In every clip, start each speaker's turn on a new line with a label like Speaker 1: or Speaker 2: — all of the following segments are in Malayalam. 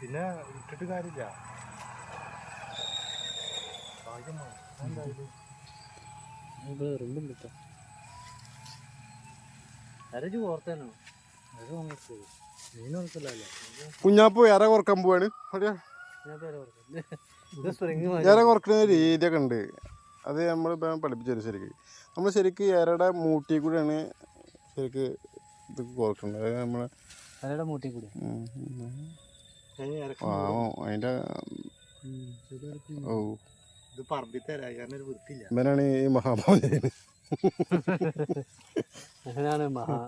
Speaker 1: പിന്നെ ഇട്ടിട്ട് കാര്യമില്ല.
Speaker 2: കുഞ്ഞാപ്പോ ഇര കുറയ്ക്കാൻ പോവാണ്. ഇര കുറക്കുന്ന രീതിയൊക്കെ ഉണ്ട്. അത് നമ്മൾ പഠിപ്പിച്ചു തരും ശരിക്ക്. നമ്മൾ ശരിക്ക് ഇരയുടെ മൂട്ടി കൂടെയാണ് ശരിക്ക് ഇത് കുറക്കുന്നത് അതായത് നമ്മൾ
Speaker 3: മൂട്ടി കൂടി.
Speaker 2: ആ അതിന്റെ ഓ
Speaker 1: ഇത് പറമ്പി തരാ. കാരണം ഒരു വൃത്തിയില്ല.
Speaker 2: ഇവനാണ് ഈ മഹാഭാവന
Speaker 3: അങ്ങനെയാണ് മഹാ.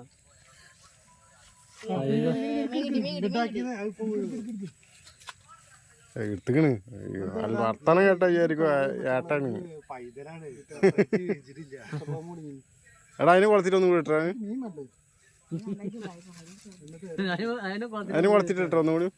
Speaker 2: എടുത്തുക്കണ്. വർത്തനം കേട്ട വിചാരിക്കും. ഏട്ടാണ്. എടാ അതിന് കുളത്തിട്ട് കൂടി ഇട്ടാ
Speaker 3: അതിനെ
Speaker 2: കുളത്തിട്ട് ഇട്ടോ ഒന്നും കൂടി?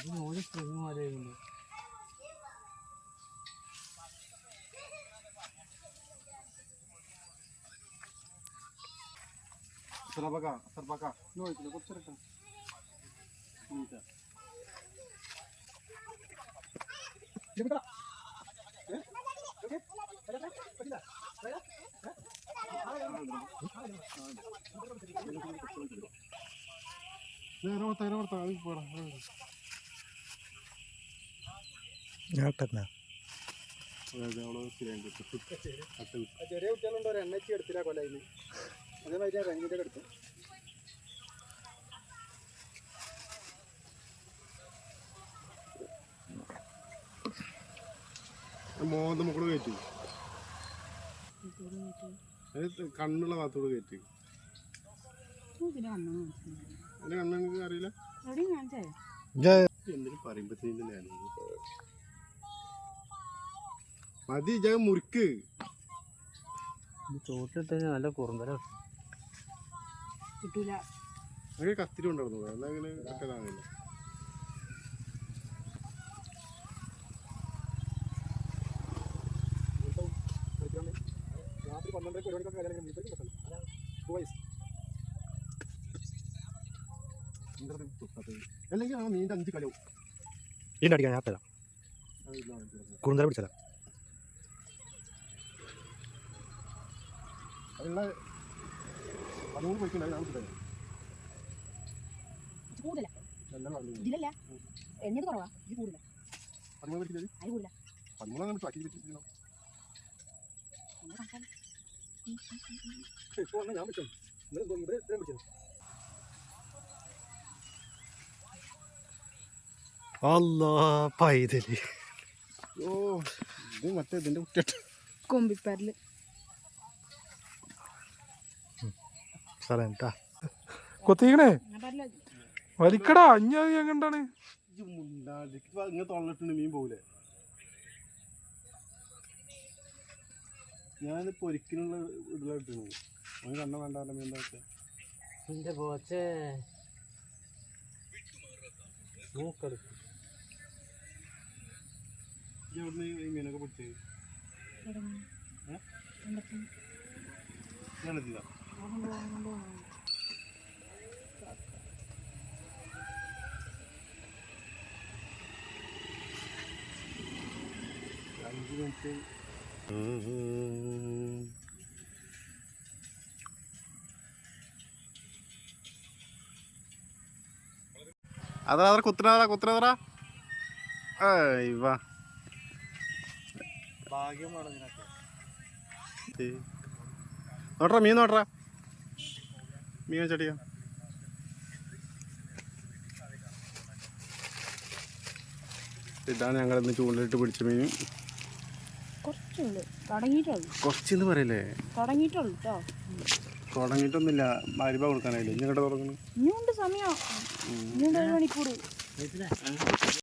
Speaker 3: ഇത് നൂൽ സ്പ്രിങ് മാതിരി
Speaker 2: ചെറിയ കുട്ടികളുണ്ടോ എടുത്തില്ല അതേമാതിരി എടുത്തു മോന്ത മുക്കൂടെ കയറ്റി. കണ്ണുള്ള ഭാഗത്തോട് കയറ്റി. എന്റെ കണ്ണ് അറിയില്ല? എന്തിനു പറയുമ്പത്തേനും മതി ഞാൻ മുറിക്ക്.
Speaker 3: ചോട്ടിട്ട് നല്ല കുറുമ്പല
Speaker 4: കിട്ടൂല.
Speaker 2: അങ്ങനെ കത്തിരി ഉണ്ടായിരുന്നു എന്നാ അങ്ങനെ രാത്രി പന്ത്രണ്ടര കല്യാണം അല്ലെങ്കിൽ ആ നീണ്ട അഞ്ച് കളിയാവും
Speaker 1: ഇതിന്റെ അടിക്കാൻ ഞാൻ തരാം. കുറുന്തല പിടിച്ചതാ
Speaker 2: അതിനുള്ള അതുകൊണ്ട് പോയിക്കുണ്ടായി ഞാൻ കിട്ടാൻ
Speaker 4: കൂടുതല. ഇതിലല്ല. എണ്ണത് കുറവാ. ഇത് കൂടുതല.
Speaker 2: പതിമൂന്ന്
Speaker 4: അത് കൂടുതല.
Speaker 2: പതിമൂന്ന് അങ്ങനെ ട്രാക്കി വെച്ചിട്ടുണ്ടോ ഇപ്പോൾ വന്നാൽ ഞാൻ പറ്റും ഇവിടെ ഇത്രയും വിളിച്ചത്
Speaker 1: അല്ലാ പൈതൽ.
Speaker 2: ഓ ഇത് മറ്റേ ഇതിന്റെ കുട്ടിയായിട്ട്.
Speaker 4: കൊമ്പിപ്പരൽ.
Speaker 1: സ്ഥലം കേട്ടാ
Speaker 5: കൊത്തിക്കണേ? വലിക്കടാ അഞ്ഞ എങ്ങണ്ടാണ്
Speaker 2: മീൻ പോകൂലേ ഞാനിപ്പോ ഒരിക്കലുള്ള ഇതിലായിട്ടാണ് അവന് കണ്ണ വേണ്ടാല മീൻ എന്താ
Speaker 3: എന്റെ പോച്ചേ. മൂക്കെടുക്കും
Speaker 2: ഇവിടുന്ന് ഈ മീനൊക്കെ പിടിച്ചത് ഞാനെത്തില്ല മിനിറ്റ് അതാ അതാ കുത്തനതാ കുത്തനതാ നോട്ടറ മീൻ നോട്ടറ മീൻ ചെടിയാ ഇതാണ് ഞങ്ങൾ ഇന്ന് ചൂണ്ടിട്ട് പിടിച്ച മീൻ.
Speaker 4: കുറച്ചുള്ളൂ തുടങ്ങിയിട്ടുള്ളൂ.
Speaker 2: കുറച്ചെന്ന് പറയല്ലേ?
Speaker 4: തുടങ്ങിയിട്ടുള്ളൂ കേട്ടോ
Speaker 2: തുടങ്ങിയിട്ടൊന്നുമില്ല. മരുഭ കൊടുക്കാനായില്ല? ഇനി ഇങ്ങോട്ട് തുടങ്ങുന്നു
Speaker 4: ഇനിയുണ്ട് സമയം. ഇനിയുണ്ട് ഒരു മണിക്കൂർ